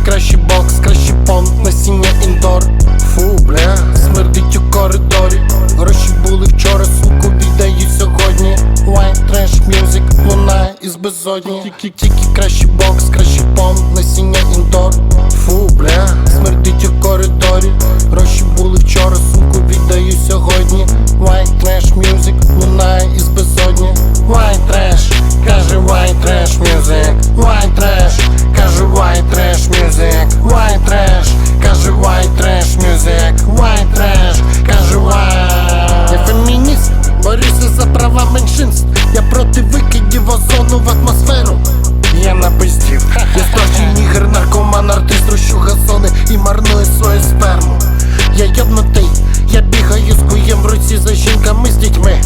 тільки кращий бокс, кращий понт, насіння індор. Фу, бля, смердить у коридорі. Гроші були вчора, суку, віддаю сьогодні. White trash music, лунає із безодні. Тільки тільки кращий бокс, кращий понт, насіння індор. Озону в атмосферу. Я напиздів, я справжній нігер, наркоман, артист, рощу газони і марную свою сперму. Я ябнутий, я бігаю з куєм в руці за жінками з дітьми.